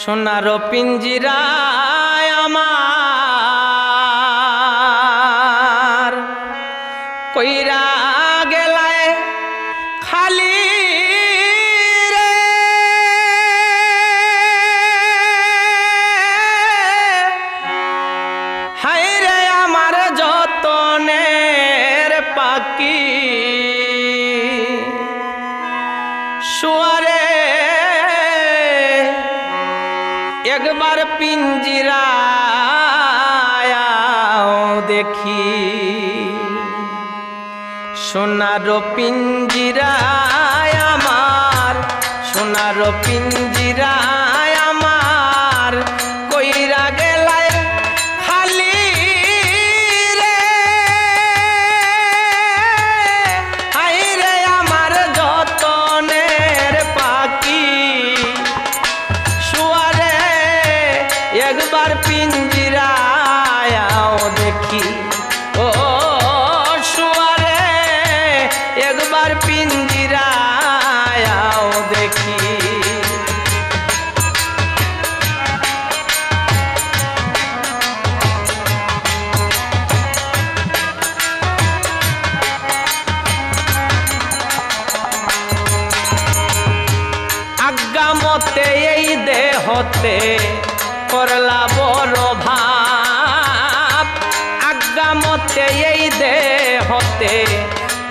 সোনার পিঞ্জিরায় আমার। কইরা গেলায় খালি একবার পিঞ্জিরায়াও দেখি। সোনার পিঞ্জিরায় আমার সোনার পিঞ্জিরায় একবার পিঞ্জিরায়াও দেখি। ও শুয়ারে একবার পিঞ্জিরায়াও দেখি। মতে এই দেহতে করলা বড় ভাব। আজ্ঞা মতে এই দেহতে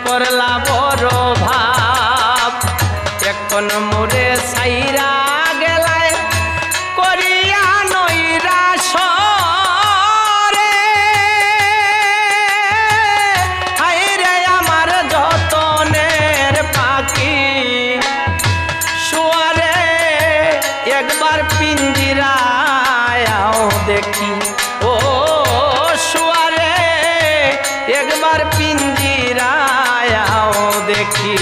করলা বড় ভাব। এখন দেখি। ও, শুয়ারে, একবার পিঞ্জিরায়াও দেখি।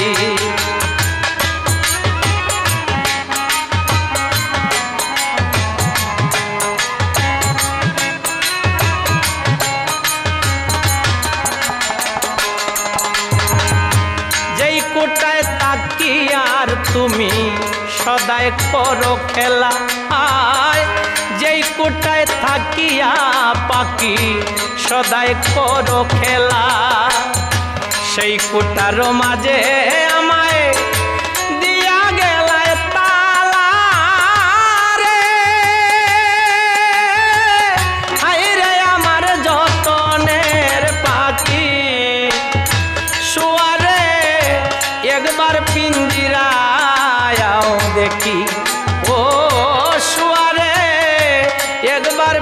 যেই কোটায় তাকি আর তুমি, সদাই করো খেলা, আয়। থাকিয়া পাখি সদাই করো খেলা। সেই কোটার মাঝে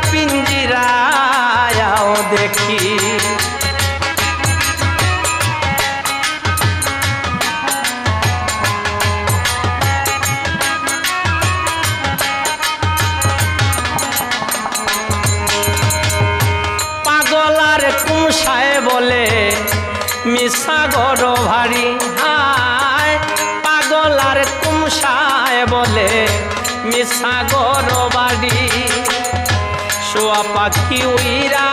একবার দেখি। পাগলার কুষায় বলে মিশা গর ভারী হায়। পাগলার বলে মিশা গর বাড়ি শোয়া পাখি উইরা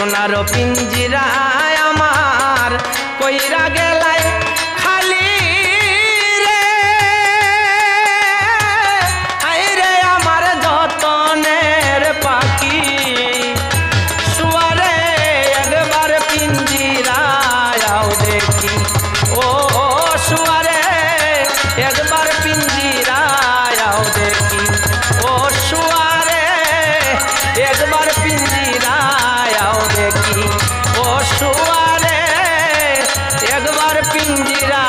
সোনার পিঞ্জিরায় सुवारे एक बार पिंजरा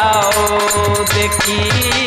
आओ देखी।